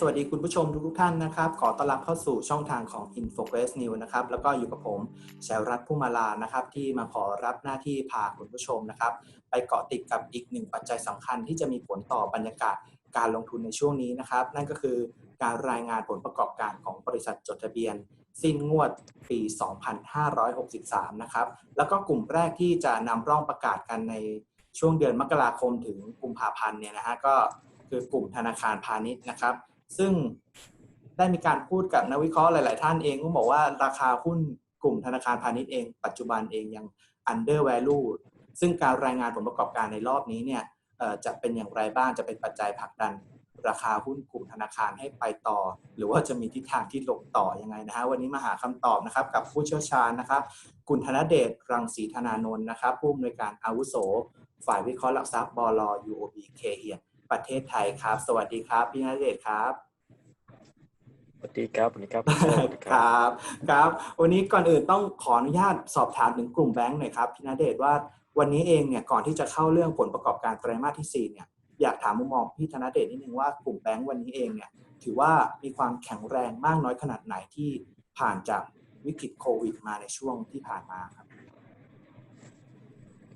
สวัสดีคุณผู้ชมทุกๆท่านนะครับ ขอต้อนรับเข้าสู่ช่องทางของ Infogress News นะครับ แล้วก็อยู่กับผมแชวรัตน์ผู้มาลานะครับ ที่มาขอรับหน้าที่พาคุณผู้ชมนะครับ ไปเกาะติดกับอีกหนึ่งปัจจัยสำคัญที่จะมีผลต่อบรรยากาศการลงทุนในช่วงนี้นะครับ นั่นก็คือการรายงานผลประกอบการของบริษัทจดทะเบียน สิ้นงวดปี 2563 นะครับ แล้วก็กลุ่มแรกที่จะนำร่องประกาศกันในช่วงเดือนมกราคมถึงกุมภาพันธ์เนี่ยนะฮะก็คือกลุ่มธนาคารพาณิชย์นะครับ ซึ่งได้มีการพูดกับนักวิเคราะห์หลาย ๆ ท่านเองก็บอกว่าราคาหุ้นกลุ่มธนาคารพาณิชย์เอง ปัจจุบันเองยัง under value ซึ่งการรายงานผลประกอบการในรอบนี้เนี่ยจะเป็นอย่างไรบ้างจะเป็นปัจจัยผลักดันราคาหุ้นกลุ่มธนาคารให้ไปต่อ หรือว่าจะมีทิศทางที่ลงต่อยังไงนะฮะวันนี้มาหาคำตอบนะครับกับผู้เชี่ยวชาญนะครับ คุณธนเดชรังสีธนานนท์นะครับผู้อำนวยการอาวุโส ฝ่ายวิเคราะห์หลักทรัพย์บล UOB เคเฮียน ประเทศไทยครับ สวัสดีครับ พี่ธนเดชครับสวัสดีครับสวัสดีครับสวัสดีคครับรับ ครับ วันนี้ก่อนอื่นต้องขออนุญาตสอบถามถึงกลุ่มแบงค์หน่อยครับพี่ณเดชน์ว่าวันนี้เองเนี่ยก่อนที่จะเข้าเรื่องผลประกอบการไตรมาสที่4เนี่ยอยากถามมุมมองพี่ธนเดชนิดนึงว่ากลุ่มแบงค์วันนี้เองเนี่ยถือว่ามีความแข็งแรงมากน้อยขนาดไหนที่ผ่านจากวิกฤตโควิดมาในช่วงที่ผ่านมาครับ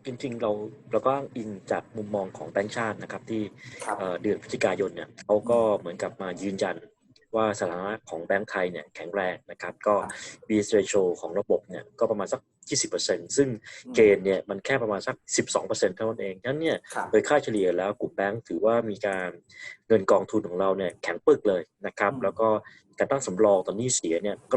จริงๆ เราเราก็อ้างอิงจากมุมมองของแบงก์ชาตินะครับ ที่ครับเอ่อเดือนพฤศจิกายนเนี่ยเขาก็เหมือนกับมายืนยันว่าสถานะของแบงก์ไทยเนี่ยแข็งแรงนะครับ ก็ b s ratio ของระบบเนี่ยก็ประมาณสัก 20%ซึ่งเกณฑ์เนี่ยมันแค่ประมาณสัก 12%เท่านั้นเองฉะนั้นเนี่ยครับโดยค่าเฉลี่ยแล้วกลุ่มแบงก์ถือว่ามีการเงินกองทุนของเราเนี่ยแข็งปึกเลยนะครับอืมแล้วก็การตั้งสำรองตอนนี้เสียเนี่ยก็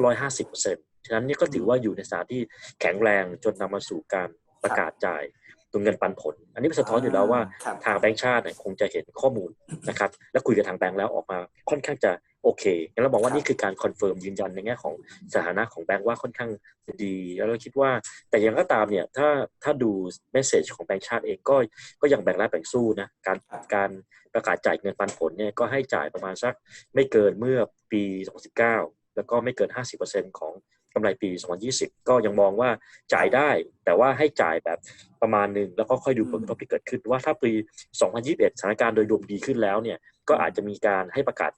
150%ฉะนั้นเนี่ยก็ถือว่าอยู่ในสถานที่แข็งแรงจนนำมาสู่การ ประกาศจ่ายตัวเงินปันผล อันนี้เป็นสะท้อนอยู่แล้วว่าครับทางแบงก์ชาติเนี่ยคงจะเห็นข้อมูลนะครับ และคุยกับทางแบงก์แล้วออกมาค่อนข้างจะโอเคงั้นเราบอกว่าครับนี่คือการคอนเฟิร์มยืนยันในแง่ของสถานะของแบงก์ว่าค่อนข้างดี แล้วเราคิดว่าแต่อย่างก็ตามเนี่ยถ้าถ้าดูเมสเซจของแบงก์ชาติเองก็ก็ยังแบ่งรับแบ่งสู้นะการครับการประกาศจ่ายเงินปันผลเนี่ยก็ให้จ่ายประมาณสักไม่เกินเมื่อปี 2019 แล้วก็ไม่เกิน 50%ของ กำไรปี 2020 ก็ยังมองว่าจ่ายได้ แต่ว่าให้จ่ายแบบประมาณหนึ่งแล้วก็ค่อยดูผลกระทบที่เกิดขึ้น ว่าถ้าปี 2021 สถานการณ์โดยรวมดีขึ้นแล้วเนี่ยก็อาจจะมีการให้ประกาศ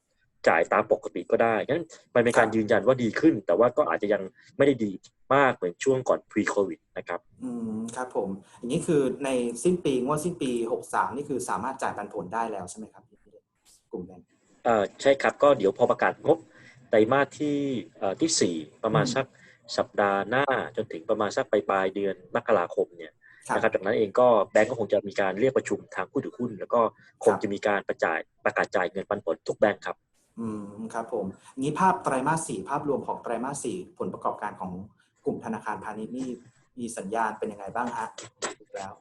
จ่ายตามปกติก็ได้งั้นมันเป็นการยืนยันว่าดีขึ้น แต่ว่าก็อาจจะยังไม่ได้ดีมากเหมือนช่วงก่อน pre covid นะครับ อืม ครับผม อย่างนี้คือในสิ้นปีงวดสิ้นปี 63 นี่คือสามารถจ่ายปันผลได้แล้วใช่ไหมครับพี่ณเดชน์กลุ่มแบงค์เอ่อใช่ครับ ก็เดี๋ยวพอประกาศงบ ไตรมาสที่เอ่อที่สี่ประมาณอืมสักสัปดาห์หน้าจนถึงประมาณสักปลายปลายๆเดือนมกราคมเนี่ยครับนะครับจากนั้นเองก็แบงก์ก็คงจะมีการเรียกประชุมทางผู้ถือหุ้น แล้วก็คงจะมีการประจ่ายประกาศจ่ายเงินปันผลทุกแบงก์ครับอืมครับผมงี้ภาพไตรมาสสี่ภาพรวมของไตรมาสสี่ผลประกอบการของกลุ่มธนาคารพาณิชย์นี่มีสัญญาณเป็นยังไงบ้างฮะอีกแล้ว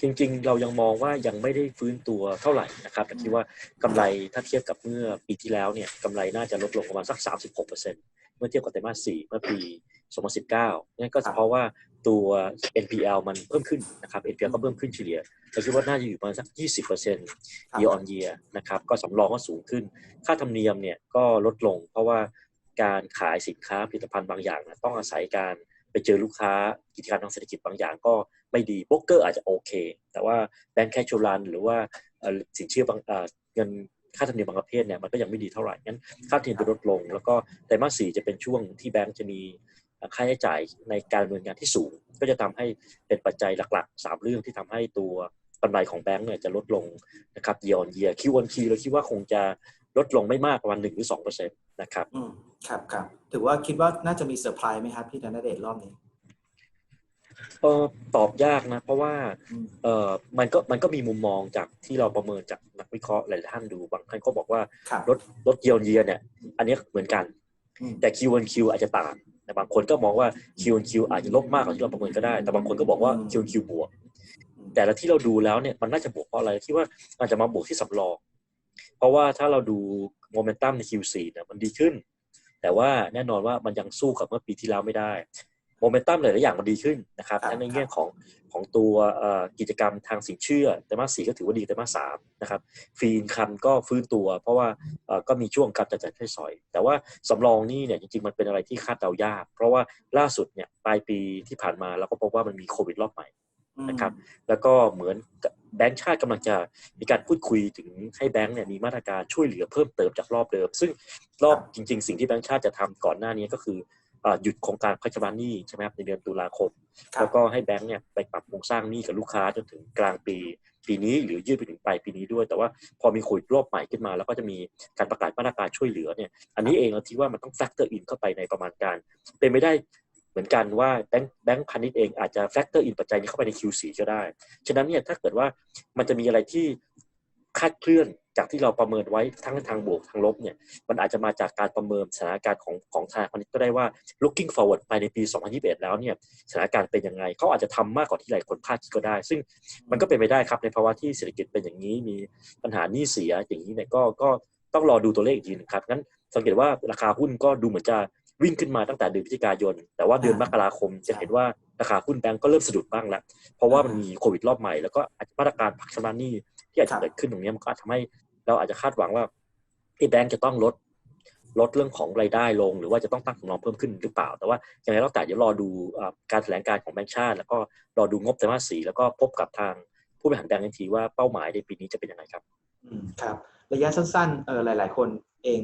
จริงๆ เรายังมองว่ายังไม่ได้ฟื้นตัวเท่าไหร่นะครับแต่คิดว่ากำไรถ้าเทียบกับเมื่อปีที่แล้วเนี่ยกำไรน่าจะลดลงประมาณสัก 36%เมื่อเทียบกับไตรมาส4เมื่อปี 2019นั่นก็เฉพาะว่าตัว NPL มันเพิ่มขึ้นนะครับ NPL ก็เพิ่มขึ้นเฉลี่ยเราคิดว่าน่าจะอยู่ประมาณสัก 20% year on year นะครับก็สำรองก็สูงขึ้น ค่าธรรมเนียมเนี่ยก็ลดลง เพราะว่าการขายสินค้าผลิตภัณฑ์บางอย่างนะต้องอาศัยการ ไปเจอลูกค้ากิจการทางเศรษฐกิจบางอย่างก็ไม่ดีโบรกเกอร์อาจจะโอเค แต่ว่าแบงค์แคชชวลันหรือว่าสินเชื่อบางเงินค่าธรรมเนียมบางประเภทเนี่ยมันก็ยังไม่ดีเท่าไหร่งั้นค่าธรรมเนียมจะลดลง แล้วก็ไตรมาสสี่จะเป็นช่วงที่แบงค์จะมีค่าใช้จ่ายในการดำเนินงานที่สูง ก็จะทำให้เป็นปัจจัยหลักๆสามเรื่องที่ทำให้ตัวกำไรของแบงค์เนี่ยจะลดลงนะครับ year on year Q on Q เราคิดว่าคงจะ ลดลงไม่มากประมาณหนึ่งหรือสองเปอร์เซ็นต์นะครับอืมครับครับถือว่าคิดว่าน่าจะมีเซอร์ไพรส์ไหมครับพี่ธนเดชรอบนี้เออตอบยากนะ เพราะว่าอืมเออมันก็มันก็มีมุมมองจากที่เราประเมินจากนักวิเคราะห์หลายๆท่านดูบางท่านก็บอกว่าครับลดลดเยียร์เยียเนี่ย อันนี้เหมือนกันอืมแต่ Q on Q อาจจะต่างแต่บางคนก็มองว่า Q on Q อาจจะลบมากกว่าที่เราประเมินก็ได้ แต่บางคนก็บอกว่า Q on Q บวก แต่ละที่เราดูแล้วเนี่ยมันน่าจะบวกเพราะอะไรคิดว่ามันจะมาบวกที่สำรอง เพราะว่าถ้าเราดูโมเมนตัมใน Q4 เนี่ยมันดีขึ้น แต่ว่าแน่นอนว่ามันยังสู้กับเมื่อปีที่แล้วไม่ได้โมเมนตัมหลายๆอย่างมันดีขึ้นนะครับครับทั้งในแง่ของของตัวเอ่อกิจกรรมทางสินเชื่อไตรมาสสี่ก็ถือว่าดีไตรมาสสามนะครับฟรีนคัมก็ฟื้นตัว เพราะว่าเอ่อก็มีช่วงการจัดจ่ายใช้สอย แต่ว่าสำรองนี่เนี่ยจริงๆ มันเป็นอะไรที่คาดเดายาก เพราะว่าล่าสุดเนี่ยปลายปีที่ผ่านมาเราก็พบว่ามันมีโควิดรอบใหม่ นะครับ แล้วก็เหมือนกับแบงก์ชาติกำลังจะมีการพูดคุยถึงให้แบงก์เนี่ยมีมาตรการช่วยเหลือเพิ่มเติมจากรอบเดิม ซึ่งรอบจริง ๆ สิ่งที่แบงก์ชาติจะทำก่อนหน้านี้ก็คืออ่าหยุดโครงการพัชบาหนี้ใช่ไหมครับในเดือนตุลาคมครับแล้วก็ให้แบงก์เนี่ยไปปรับโครงสร้างหนี้กับลูกค้าจนถึงกลางปีปีนี้หรือยืดไปถึงปลายปีนี้ด้วย แต่ว่าพอมีโควิดรอบใหม่ขึ้นมา แล้วก็จะมีการประกาศมาตรการช่วยเหลือเนี่ยอันนี้เองเราคิดว่ามันต้องแฟกเตอร์อินเข้าไปในประมาณการ เป็นไม่ได้ เหมือนกันว่าแบงค์แบงค์พาณิชย์เองอาจจะแฟกเตอร์อินปัจจัยนี้เข้าไปใน Q4 ก็ได้ ฉะนั้นเนี่ยถ้าเกิดว่ามันจะมีอะไรที่คาดเคลื่อนจากที่เราประเมินไว้ทั้งทางบวกทางลบเนี่ยมันอาจจะมาจากการประเมินสถานการณ์ของของธนาคารพาณิชย์ก็ได้ว่า looking forward ไปในปี 2021 แล้วเนี่ยสถานการณ์เป็นยังไงเขาอาจจะทำมากกว่าที่หลายคนคาดคิดก็ได้ ซึ่งมันก็เป็นไปได้ครับในภาวะที่เศรษฐกิจเป็นอย่างนี้มีปัญหาหนี้เสียอย่างนี้เนี่ยก็ก็ต้องรอดูตัวเลขอีกทีหนึงครับงั้นสังเกตว่าราคาหุ้นก็ดูเหมือนจะ วิ่งขึ้นมาตั้งแต่เดือนพฤศจิกายน แต่ว่าเดือนมกราคมจะเห็นว่าราคาหุ้นแบงก์ก็เริ่มสะดุดบ้างแล้ว เพราะว่ามันมีโควิดรอบใหม่แล้วก็อาจจะมาตรการพักชำระหนี้ที่อาจจะเกิดขึ้นตรงนี้มันก็อาจทำให้เราอาจจะคาดหวังว่าไอ้แบงก์จะต้องลดลดเรื่องของรายได้ลง หรือว่าจะต้องตั้งสำรองเพิ่มขึ้นหรือเปล่า แต่ว่าอย่างไรก็แต่เดี๋ยวรอดูอ่าการแถลงการของแบงก์ชาติ แล้วก็รอดูงบไตรมาสสี่แล้วก็พบกับทางผู้บริหารแบงก์ทันทีว่าเป้าหมายในปีนี้จะเป็นยังไงครับอืมครับ ระยะสั้นๆเออหลาย ๆ คนเอง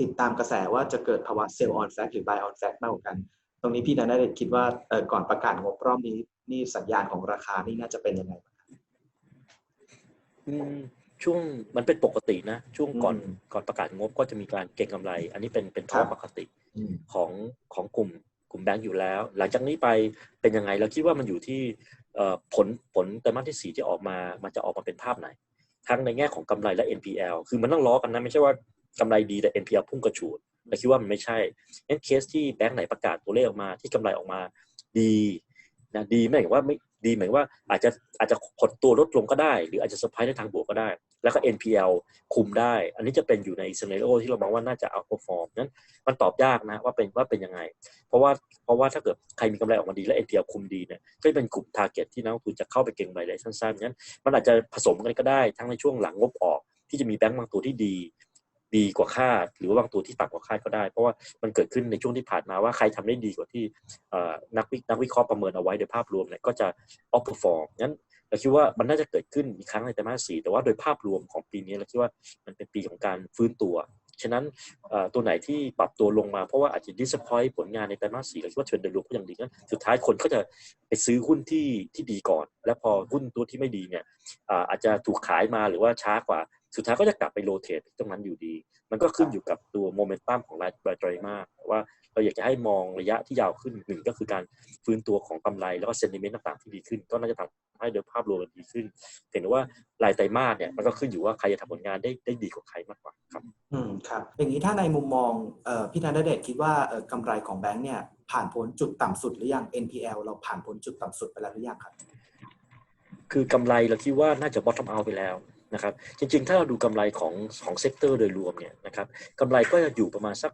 ติดตามกระแสว่าจะเกิดภาวะเซลล์ออนแฟกหรือ buy on fact มากกว่ากัน ตรงนี้พี่นันได้คิดว่าเออก่อนประกาศงบรอบนี้นี่สัญญาณของราคานี่น่าจะเป็นยังไงบ้างครับอืมช่วงมันเป็นปกตินะ ช่วงก่อนอืมก่อนประกาศงบก็จะมีการเก็งกำไร อันนี้เป็นเป็นครัภาบพปกติอืมของของกลุ่มกลุ่มแบงก์อยู่แล้ว หลังจากนี้ไปเป็นยังไงเราคิดว่ามันอยู่ที่เอ่อผลผลไตรมาสที่สี่ที่ออกมา มันจะออกมาเป็นภาพไหน ทั้งในแง่ของกำไรและ NPL คือมันต้องล้อกันนะ ไม่ใช่ว่า กำไรดีแต่ NPL พุ่งกระฉูดแต่คิดว่ามันไม่ใช่งั้นเคสที่แบงก์ไหนประกาศตัวเลขออกมาที่กำไรออกมาดีนะดีไม่หมายว่าไม่ดีหมายว่าอาจจะอาจจะหดตัวลดลงก็ได้ หรืออาจจะเซอร์ไพรส์ในทางบวกก็ได้ แล้วก็ NPL คุมได้ อันนี้จะเป็นอยู่ในซีนารีโอที่เรามองว่าน่าจะเอา perform นั้นมันตอบยากนะว่าเป็นว่าเป็นยังไง เพราะว่าเพราะว่าถ้าเกิดใครมีกำไรออกมาดีและ NPL คุมดีเนี่ยก็จะเป็นกลุ่ม target ที่นักลงทุนจะเข้าไปเก็งกำไรได้สั้นๆงั้นมันอาจจะผสมกันก็ได้ทั้งในช่วงหลังงบออกที่จะมีแบงก์บางตัวที่ดี ดีกว่าคาด หรือว่าบางตัวที่ต่ำกว่าคาดก็ได้ เพราะว่ามันเกิดขึ้นในช่วงที่ผ่านมาว่าใครทำได้ดีกว่าที่นักวินักวิเคราะห์ประเมินเอาไว้โดยภาพรวมเนี่ยก็จะ outperform งั้นเราคิดว่ามันน่าจะเกิดขึ้นอีกครั้งในไตรมาสสี่แต่ว่าโดยภาพรวมของปีนี้เราคิดว่ามันเป็นปีของการฟื้นตัวฉะนั้นตัวไหนที่ปรับตัวลงมาเพราะว่าอาจจะ disappoint ผลงานในไตรมาสสี่เราคิดว่าเทรนด์โดยรวมก็ยังดีงั้นสุดท้ายคนก็จะไปซื้อหุ้นที่ที่ดีก่อน แล้วพอหุ้นตัวที่ไม่ดีเนี่ยอาอาจจะถูกขายมาหรือว่าช้ากว่า สุดท้ายก็จะกลับไปโรเตทตรงนั้นอยู่ดี มันก็ขึ้นอยู่กับตัวโมเมนตัมของรายรายไตรมาสว่าเราอยากจะให้มองระยะที่ยาวขึ้นหนึ่งก็คือการฟื้นตัวของกำไรแล้วก็เซนติเมนต์ต่างๆที่ดีขึ้น ก็น่าจะทำให้โดยภาพรวมมันดีขึ้นเห็นว่ารายไตรมาสเนี่ยมันก็ขึ้นอยู่ว่าใครจะทำผลงานได้ได้ดีกว่าใครมากกว่าครับอืมครับอย่างนี้ถ้าในมุมมองเอ่อพี่นันเดชน์คิดว่าเอ่อกำไรของแบงก์เนี่ยผ่านพ้นจุดต่ำสุดหรือยัง NPL เราผ่านพ้นจุดต่ำสุดไปแล้วหรือยังครับ คือกำไรเราคิดว่าน่าจะ bottom out ไปแล้ว นะครับ จริงๆ ถ้าเราดูกำไรของของเซกเตอร์โดยรวมเนี่ยนะครับกำไรก็จะอยู่ประมาณสัก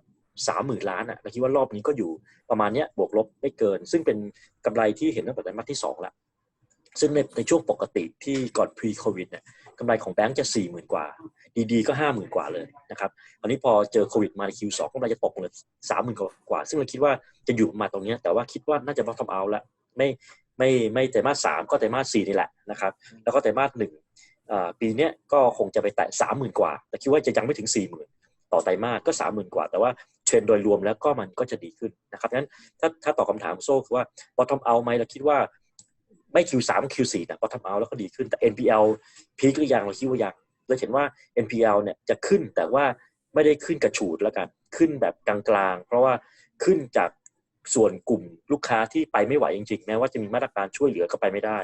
สามหมื่นล้านอะเราคิดว่ารอบนี้ก็อยู่ประมาณเนี้ยบวกลบไม่เกิน ซึ่งเป็นกำไรที่เห็นตั้งแต่ไตรมาสที่สองละซึ่งในในช่วงปกติที่ก่อน pre covid เนี่ยกำไรของแบงก์จะสี่หมื่นกว่า ดีๆ ก็ห้าหมื่นกว่าเลยนะครับตอนนี้พอเจอโควิดมาใน Q2 กำไรจะตกเลยสามหมื่นกว่า ซึ่งเราคิดว่าจะอยู่มาตรงเนี้ยแต่ว่าคิดว่าน่าจะ bottom out ละไม่ไม่ไม่ไตรมาสสามก็ไตรมาสสี่นี่แหละนะครับ แล้วก็ไตรมาสหนึ่ง ปีนี้ก็คงจะไปแตะสามหมื่นกว่า แต่คิดว่าจะยังไม่ถึงสี่หมื่นต่อไตรมาสก็สามหมื่นกว่า แต่ว่าเทรนโดยรวมแล้วก็มันก็จะดีขึ้นนะครับงั้นถ้าถ้าตอบคำถามโซ่คือว่า bottom out ไหมเราคิดว่าไม่ Q3 Q4 นะ bottom out แล้วก็ดีขึ้นแต่ NPL พีคหรือยังเราคิดว่ายังเราเห็นว่า NPL เนี่ยจะขึ้นแต่ว่าไม่ได้ขึ้นกระฉูดแล้วกันขึ้นแบบกลางๆ เพราะว่าขึ้นจากส่วนกลุ่มลูกค้าที่ไปไม่ไหวจริงๆแม้ว่าจะมีมาตรการช่วยเหลือก็ไปไม่ได้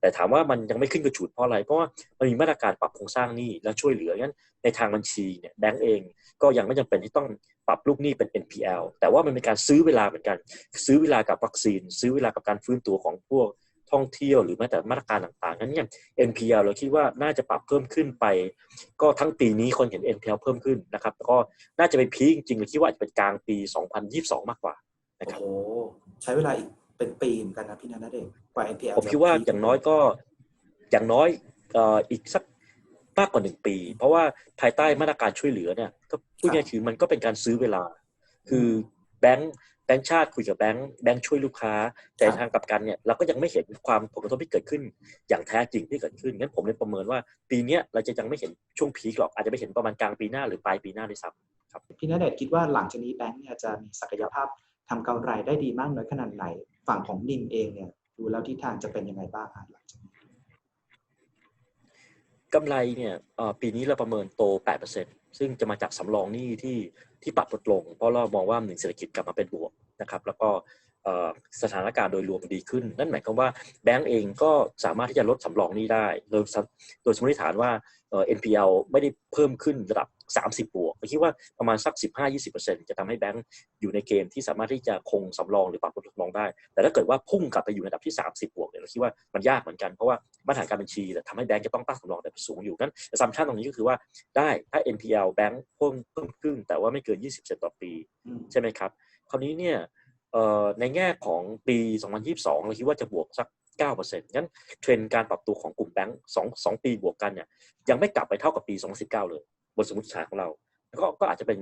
แต่ถามว่ามันยังไม่ขึ้นกระฉูดเพราะอะไร เพราะว่ามันมีมาตรการปรับโครงสร้างหนี้และช่วยเหลืองั้นในทางบัญชีเนี่ยแบงก์เองก็ยังไม่จำเป็นที่ต้องปรับลูกหนี้เป็น NPL แต่ว่ามันเป็นการซื้อเวลาเหมือนกัน ซื้อเวลากับวัคซีน ซื้อเวลากับการฟื้นตัวของพวกท่องเที่ยวหรือแม้แต่มาตรการต่างๆงั้นเนี่ย NPL เราคิดว่าน่าจะปรับเพิ่มขึ้นไป ก็ทั้งปีนี้คนเห็น NPL เพิ่มขึ้นนะครับแล้วก็น่าจะไปพีคจริงๆเราคิดว่าอาจจะเป็นกลางปี 2022 มากกว่านะครับโหใช้เวลาอีก เป็นปีเหมือนกันนะพี่นันเดชน์กว่า NPL ผมคิดว่าจะอย่างน้อยก็อย่างน้อยเอ่ออีกสักมากกว่าหนึ่งปี เพราะว่าภายใต้มาตรการช่วยเหลือเนี่ยก็พูดง่ายๆคือมันก็เป็นการซื้อเวลา คือแบงก์แบงก์ชาติคุยกับแบงก์แบงก์ช่วยลูกค้า แต่ทางกลับกันเนี่ยเราก็ยังไม่เห็นความผลกระทบที่เกิดขึ้น อย่างแท้จริงที่เกิดขึ้นงั้นผมเลยประเมินว่า ปีเนี้ยเราจะยังไม่เห็นช่วงพีคหรอกอาจจะไม่เห็นประมาณกลางปีหน้าหรือปลายปีหน้าด้วยซ้ำพี่ณเดชน์คิดว่าหลังจากนี้แบงก์เนี่ยจะมีศักยภาพ ทำกำไรได้ดีมากน้อยขนาดไหน ฝั่งของนิมเองเนี่ยดูแล้วทิศทางจะเป็นยังไงบ้างฮะหลังจากนี้กำไรเนี่ยปีนี้เราประเมินโต 8%ซึ่งจะมาจากสำรองหนี้ที่ที่ปรับลดลง เพราะเรามองว่าหนึ่งเศรษฐกิจกลับมาเป็นบวกนะครับ แล้วก็ สถานการณ์โดยรวมดีขึ้น นั่นหมายความว่าแบงก์เองก็สามารถที่จะลดสำรองหนี้ได้ โดยสัโดยสมมติฐานว่าเอ่อ NPL ไม่ได้เพิ่มขึ้นระดับ 30 บวกเราคิดว่าประมาณสัก 15-20%จะทำให้แบงก์อยู่ในเกณฑ์ที่สามารถที่จะคงสำรองหรือปรับลดสำรองได้ แต่ถ้าเกิดว่าพุ่งกลับไปอยู่ในระดับที่ 30 บวกเนี่ยเราคิดว่ามันยากเหมือนกันเพราะว่ามาตรฐานการบัญชีเนี่ยทำให้แบงก์จะต้องตั้งสำรองแต่สูงอยู่งั้นซัมชันตรงนี้ก็คือว่าได้ถ้า NPL แบงก์เพิ่มเพิ่มขึ้นแต่ว่าไม่เกิน 20%ต่อปีอืมใช่ไหมครับคราวนี้เนี่ยเอ่อ ในแง่ของปี 2022 เราคิดว่าจะบวกสัก 9%งั้นเทรนด์การปรับตัวของกลุ่มแบงก์สองสองปีบวกกันเนี่ยยังไม่กลับไปเท่ากับปี 2019 เลยบนสมมติฐานของเราก็ก็อาจจะเป็น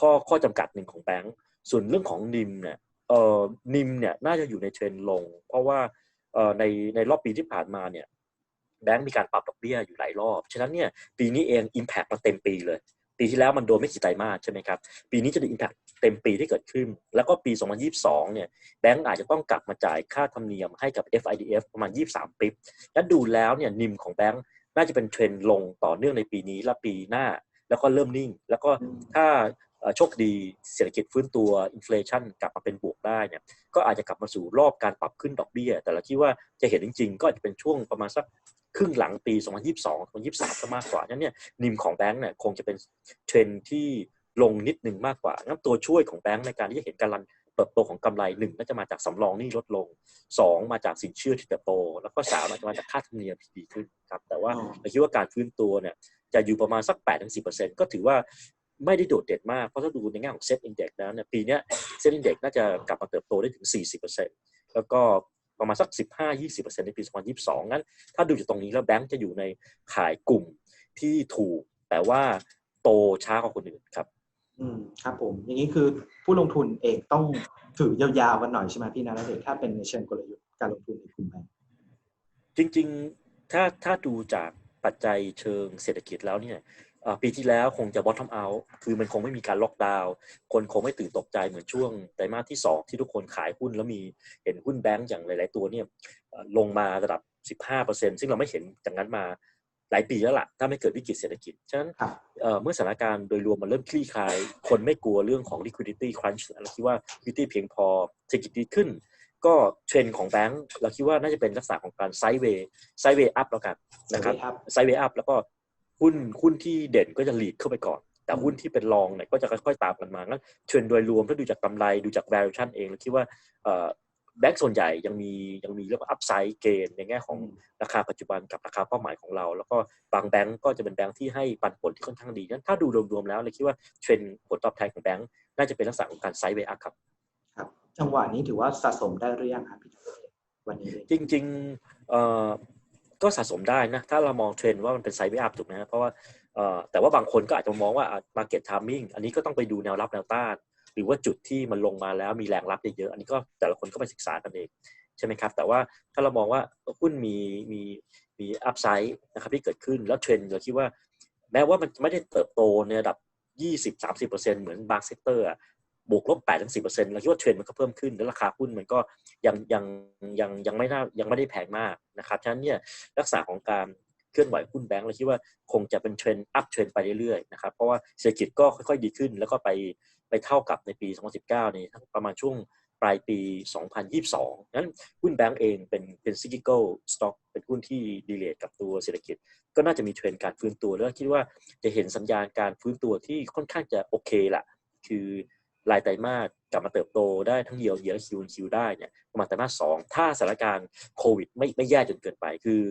ข้อข้อจำกัดหนึ่งของแบงก์ส่วนเรื่องของนิมเนี่ยเอ่อนิมเนี่ยน่าจะอยู่ในเทรนด์ลง เพราะว่าเอ่อในในรอบปีที่ผ่านมาเนี่ยแบงก์มีการปรับดอกเบี้ยอยู่หลายรอบ ฉะนั้นเนี่ยปีนี้เอง Impact มาเต็มปีเลย ปีที่แล้วมันโดนไม่กี่ไตรมาสใช่ไหมครับ ปีนี้จะได้ Impact เต็มปีที่เกิดขึ้น แล้วก็ปี 2022 เนี่ยแบงก์อาจจะต้องกลับมาจ่ายค่าธรรมเนียมให้กับ FIDF ประมาณ 23 ปิ๊บและดูแล้วเนี่ยนิมของแบงก์น่าจะเป็นเทรนด์ลงต่อเนื่องในปีนี้และปีหน้า แล้วก็เริ่มนิ่ง แล้วก็ถ้าโชคดีเศรษฐกิจฟื้นตัวอินฟลชันกลับมาเป็นบวกได้เนี่ยก็อาจจะกลับมาสู่รอบการปรับขึ้นดอกเบี้ย แต่เราคิดว่าจะเห็นจริง ๆ ก็อาจจะเป็นช่วงประมาณสัก ครึ่งหลังปี 2022 2023ก็มากกว่านั้นเนี่ยนิมของแบงก์เนี่ยคงจะเป็นเทรนด์ที่ลงนิดหนึ่งมากกว่างั้นตัวช่วยของแบงก์ในการที่จะเห็นการรันเติบโตของกำไรหนึ่งน่าจะมาจากสำรองหนี้ลดลงสองมาจากสินเชื่อที่เติบโต แล้วก็สามอาจจะมาจากค่าธรรมเนียมที่ดีขึ้นครับแต่ว่าอ๋อเราคิดว่าการฟื้นตัวเนี่ยจะอยู่ประมาณสัก8-10%ก็ถือว่าไม่ได้โดดเด่นมาก เพราะถ้าดูในแง่ของเซ็ตอินเด็กซ์แล้วเนี่ยปีเนี้ยเซ็ตอินเด็กซ์น่าจะกลับมาเติบโตได้ถึง 40%แล้วก็ ประมาณสัก 15-20%ในปี 2022 งั้น ถ้าดูจากตรงนี้แล้วแบงก์จะอยู่ในขายกลุ่มที่ถูก แต่ว่าโตช้ากว่าคนอื่นครับ อืมครับผม อย่างนี้คือผู้ลงทุนเองต้องถือยาวๆกันหน่อยใช่ไหมพี่ณเดชน์ถ้าเป็นในเชิงกลยุทธ์การลงทุนในกลุ่มแบงก์จริง ๆ ถ้าถ้าดูจากปัจจัยเชิงเศรษฐกิจแล้วเนี่ยเอ่อ ปีที่แล้วคงจะ bottom out คือมันคงไม่มีการล็อกดาวน์คนคงไม่ตื่นตกใจเหมือนช่วงไตรมาสที่ 2 ที่ทุกคนขายหุ้นแล้วมีเห็นหุ้นแบงก์อย่างหลาย ๆ ตัวเนี่ยเอ่อลงมาระดับ 15%ซึ่งเราไม่เห็นจากนั้นมาหลายปีแล้วล่ะ ถ้าไม่เกิดวิกฤตเศรษฐกิจ ฉะนั้นครับเอ่อเมื่อสถานการณ์โดยรวมมันเริ่มคลี่คลาย คนไม่กลัวเรื่องของ liquidity crunch เราคิดว่า liquidity เพียงพอเศรษฐกิจดีขึ้น ก็เทรนด์ของแบงก์เราคิดว่าน่าจะเป็นลักษณะของการไซด์เวย์ไซด์เวย์อัพแล้วกันนะครับครับไซด์เวย์อัพแล้วก็ หุ้นหุ้นที่เด่นก็จะ lead เข้าไปก่อน แต่หุ้นที่เป็นรองเนี่ยก็จะค่อยๆตามกันมางั้นเทรนด์โดยรวมถ้าดูจากกำไรดูจาก valuation เองเราคิดว่าเอ่อแบงก์ส่วนใหญ่ยังมียังมีเรียกว่า upside gain ในแง่ของราคาปัจจุบันกับราคาเป้าหมายของเรา แล้วก็บางแบงก์ก็จะเป็นแบงก์ที่ให้ปันผลที่ค่อนข้างดีงั้นถ้าดูรวมๆแล้วเราคิดว่าเทรนด์ผลตอบแทนของแบงก์น่าจะเป็นลักษณะของการไซด์เวย์อัพครับครับจังหวะนี้ถือว่าสะสมได้หรือยังครับพี่ณเดชน์วันนี้เลยจริงๆเอ่อ ก็สะสมได้นะ ถ้าเรามองเทรนด์ว่ามันเป็นไซด์เวอัพถูกไหมฮะเพราะว่าแต่ว่าบางคนก็อาจจะมองว่ามาเก็ตทามมิ่งอันนี้ก็ต้องไปดูแนวรับแนวต้าน หรือว่าจุดที่มันลงมาแล้วมีแรงรับเยอะๆอันนี้ก็แต่ละคนก็ไปศึกษากันเองใช่ไหมครับ แต่ว่าถ้าเรามองว่าหุ้นมีมีมีอัพไซด์นะครับที่เกิดขึ้นแล้วเทรนด์เราคิดว่า แม้ว่ามันไม่ได้เติบโตในระดับ 20-30%เหมือนบางเซกเตอร์ บวกลบ8-10%เราคิดว่าเทรนด์มันก็เพิ่มขึ้น แล้วราคาหุ้นมันก็ยังยังยังยังไม่น่ายังไม่ได้แพงมากนะครับฉะนั้นเนี่ยลักษณะของการเคลื่อนไหวหุ้นแบงก์เราคิดว่าคงจะเป็นเทรนด์อัพเทรนด์ไปเรื่อยๆนะครับเพราะว่าเศรษฐกิจก็ค่อยๆ ดีขึ้น แล้วก็ไปไปเท่ากับในปี 2019นี่ประมาณช่วงปลายปี 2022งั้นหุ้นแบงก์เองเป็นเป็น cyclical stock เป็นหุ้นที่ดีเลทกับตัวเศรษฐกิจ ก็น่าจะมีเทรนด์การฟื้นตัวแล้วคิดว่าจะเห็นสัญญาณการฟื้นตัวที่ค่อนข้างจะโอเคละคือ รายไตรมาสกลับมาเติบโตได้ทั้งเยียวเยียและคิวคิวได้เนี่ยประมาณไตรมาสสองถ้าสถานการณ์โควิดไม่ไม่แย่จนเกินไปคือ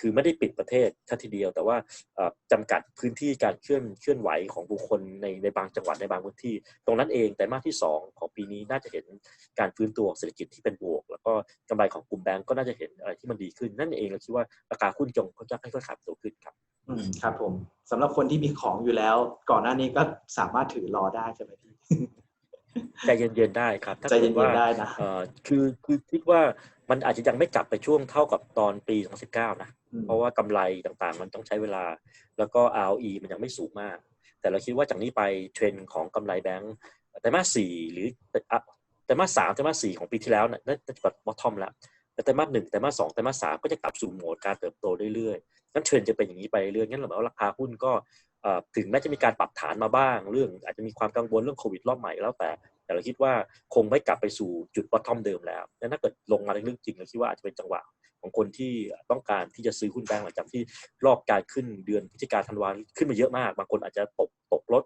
คือไม่ได้ปิดประเทศทัทีเดียว แต่ว่าเอ่อจำกัดพื้นที่การเคลื่อนเคลื่อนไหวของบุคคลในในบางจังหวัดในบางพื้นที่ ตรงนั้นเองไตรมาสที่ 2 ของปีนี้น่าจะเห็นการฟื้นตัวเศรษฐกิจที่เป็นบวก แล้วก็กำไรของกลุ่มแบงก์ก็น่าจะเห็นอะไรที่มันดีขึ้นนั่นเองเราคิดว่าราคาหุ้นจงก็จะค่อยๆขับตัวขึ้นครับอืมครับผมสำหรับคนที่มีของอยู่แล้ว ก่อนหน้านี้ก็สามารถถือรอได้ใช่ไหมพี่ ใจเย็นๆได้ครับถ้าใจเกิเย็ดนว่าๆได้นะเอ่อคือคือคิดว่ามันอาจจะยังไม่กลับไปช่วงเท่ากับตอนปี 2019 นะอืมเพราะว่ากำไรต่างๆ มันต้องใช้เวลา แล้วก็ ROE มันยังไม่สูงมาก แต่เราคิดว่าจากนี้ไปเทรนด์ของกำไรแบงก์ไตรมาสสี่หรืออะไตรมาสสามไตรมาสสี่ของปีที่แล้วน่ะนั่นจะแบบบอททอม แล้วแต่ไตรมาสหนึ่งไตรมาสสองไตรมาสสามก็จะกลับสู่โหมดการเติบโตเรื่อยๆงั้นเทรนจะเป็นอย่างนี้ไปเรื่อยๆงั้นเราบอกว่าราคาหุ้นก็ถึงแม้จะมีการปรับฐานมาบ้าง เรื่องอาจจะมีความกังวลเรื่องโควิดรอบใหม่แล้วแต่ แต่เราคิดว่าคงไม่กลับไปสู่จุดบอททอมเดิมแล้วงั้นถ้าเกิดลงมาในเรื่องจริงเราคิดว่าอาจจะเป็นจังหวะของคนที่ต้องการที่จะซื้อหุ้นแบงก์หลังจากที่รอบการขึ้นเดือนพฤศจิกาธันวาขึ้นมาเยอะมาก บางคนอาจจะตกตกรถ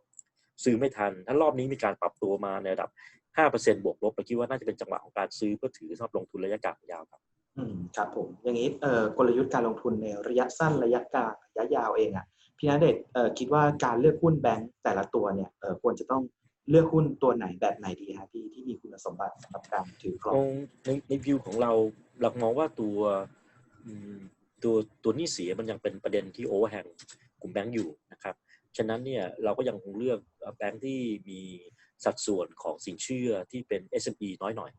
ซื้อไม่ทัน ถ้ารอบนี้มีการปรับตัวมาในระดับ 5%บวกลบเราคิดว่าน่าจะเป็นจังหวะของการซื้อเพื่อถือสำหรับลงทุนระยะกลางยาวครับอืมครับผมอย่างนี้เอ่อกลยุทธ์การลงทุนในระยะสั้นระยะกลางระยะยาวเองอะพี่ณเดชน์เอ่อคิดว่าการเลือกหุ้นแบงก์แต่ละตัวเนี่ยเอ่อควรจะต้องเลือกหุ้นตัวไหนแบบไหนดีฮะพี่ที่มีคุณสมบัติสำหรับการถือครองมองในในวิวของเราเรามองว่าตัวอืมตัวตัวหนี้เสียมันยังเป็นประเด็นที่โอเวอร์แฮงกลุ่มแบงก์อยู่นะครับ ฉะนั้นเนี่ยเราก็ยังคงเลือกแบงก์ที่มีสัดส่วนของสินเชื่อที่เป็น SME น้อยหน่อย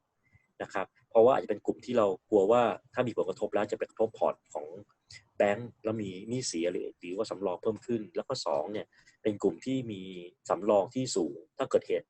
นะครับ เพราะว่าอาจจะเป็นกลุ่มที่เรากลัวว่าถ้ามีผลกระทบแล้วจะไปกระทบพอร์ตของแบงก์แล้วมีหนี้เสียหรือหรือว่าสำรองเพิ่มขึ้น แล้วก็สองเนี่ยเป็นกลุ่มที่มีสำรองที่สูงถ้าเกิดเหตุ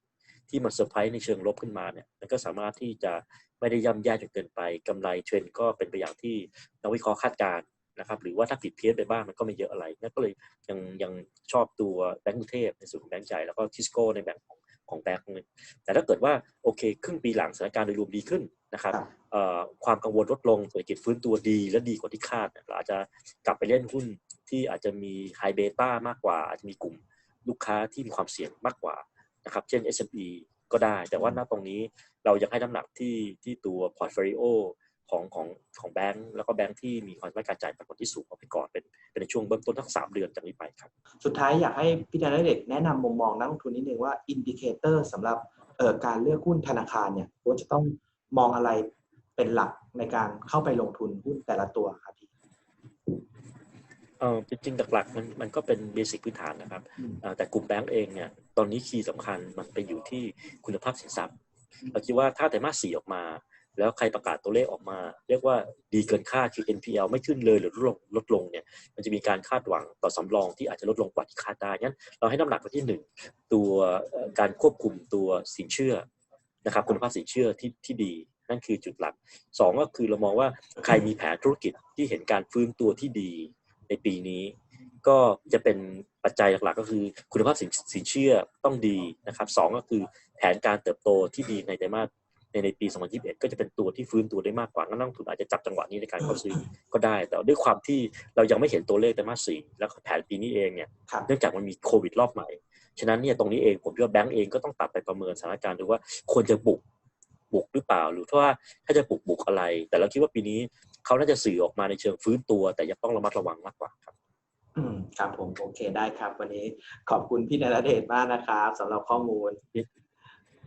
ที่มันเซอร์ไพรส์ในเชิงลบขึ้นมาเนี่ยมันก็สามารถที่จะไม่ได้ย่ำแย่จนเกินไปกำไรเทรนก็เป็นไปอย่างที่นักวิเคราะห์คาดการณ์ นะครับ หรือว่าถ้าผิดเพี้ยนไปบ้างมันก็ไม่เยอะอะไรนั่นก็เลยยังยังชอบตัวแบงก์กรุงเทพในส่วนของแบงก์ใหญ่แล้วก็ทิสโก้ในแบงก์ของของแบงก์นึงแต่ถ้าเกิดว่าโอเคครึ่งปีหลังสถานการณ์โดยรวมดีขึ้นนะครับครับเอ่อความกังวลลดลงเศรษฐกิจฟื้นตัวดีและดีกว่าที่คาดเนี่ยเราอาจจะกลับไปเล่นหุ้นที่อาจจะมีไฮเบต้ามากกว่า อาจจะมีกลุ่มลูกค้าที่มีความเสี่ยงมากกว่านะครับเช่น SME ก็ได้ แต่ว่าณตรงนี้เรายังให้น้ำหนักที่ที่ตัวพอร์ตโฟลิโอ ของของของแบงก์แล้วก็แบงก์ที่มีความสามารถการจ่ายปันผลที่สูงเอาไปก่อนเป็นเป็นในช่วงเบื้องต้นทั้งสามเดือนจากนี้ไปครับ สุดท้ายอยากให้พี่ณเดชน์แนะนำมุมมองนักลงทุนนิดนึงว่าอินดิเคเตอร์สำหรับเอ่อการเลือกหุ้นธนาคารเนี่ยควรจะต้องมองอะไรเป็นหลักในการเข้าไปลงทุนหุ้นแต่ละตัวครับพี่เออจริงๆหลักๆมันมันก็เป็นเบสิกพื้นฐานนะครับอืมเอ่อแต่กลุ่มแบงก์เองเนี่ยตอนนี้คีย์สำคัญมันไปอยู่ที่คุณภาพสินทรัพย์เราคิดว่าถ้าแต่มาสสี่ออกมา แล้วใครประกาศตัวเลขออกมา เรียกว่าดีเกินคาดคือ NPL ไม่ขึ้นเลยหรือลดลงลดลงเนี่ยมันจะมีการคาดหวังต่อสำรองที่อาจจะลดลงกว่าที่คาดได้งั้นเราให้น้ำหนักไปที่หนึ่งตัวการควบคุมตัวสินเชื่อนะครับคุณภาพสินเชื่อที่ที่ดีนั่นคือจุดหลักสองก็คือเรามองว่าใครมีแผนธุรกิจที่เห็นการฟื้นตัวที่ดีในปีนี้ ก็จะเป็นปัจจัยหลักๆ ก็คือคุณภาพสินเชื่อต้องดีนะครับสองก็คือแผนการเติบโตที่ดีในไตรมาส ในในปี 2021 ก็จะเป็นตัวที่ฟื้นตัวได้มากกว่างั้นนักลงทุนอาจจะจับจังหวะนี้ในการเข้าซื้อก็ได้ แต่ด้วยความที่เรายังไม่เห็นตัวเลขไตรมาสสี่แล้วก็แผนปีนี้เองเนี่ยครับเนื่องจากมันมีโควิดรอบใหม่ ฉะนั้นเนี่ยตรงนี้เองผมคิดว่าแบงก์เองก็ต้องตัดไปประเมินสถานการณ์ดูว่าควรจะบุกบุกหรือเปล่า หรือว่าถ้าจะบุกบุกอะไร แต่เราคิดว่าปีนี้เขาน่าจะสื่อออกมาในเชิงฟื้นตัว แต่ยังต้องระมัดระวังมากกว่าครับอืมครับผมโอเคได้ครับ วันนี้ขอบคุณพี่นรเดชมากนะครับสำหรับข้อมูล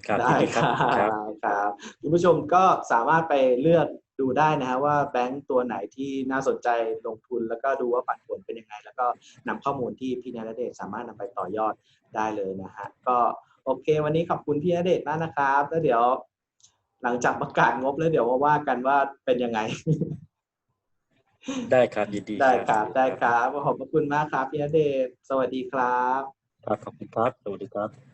ครับได้ยินดีคครัรับบครับครับคุณผู้ชมก็สามารถไปเลือกดูได้นะฮะว่าแบงก์ตัวไหนที่น่าสนใจลงทุนแล้วก็ดูว่าปันผลเป็นยังไง แล้วก็นำข้อมูลที่พี่นรเดชสามารถนำไปต่อยอดได้เลยนะฮะก็โอเค วันนี้ขอบคุณพี่นรเดชมากนะครับ แล้วเดี๋ยว หลังจากประกาศงบแล้วเดี๋ยวมาว่ากันว่าเป็นยังไง ได้ครับยินดีได้ครับได้ครับขอบพระคุณมากครับพี่นรเดชสวัสดีครับครับขอบคุณครับสวัสดีครับ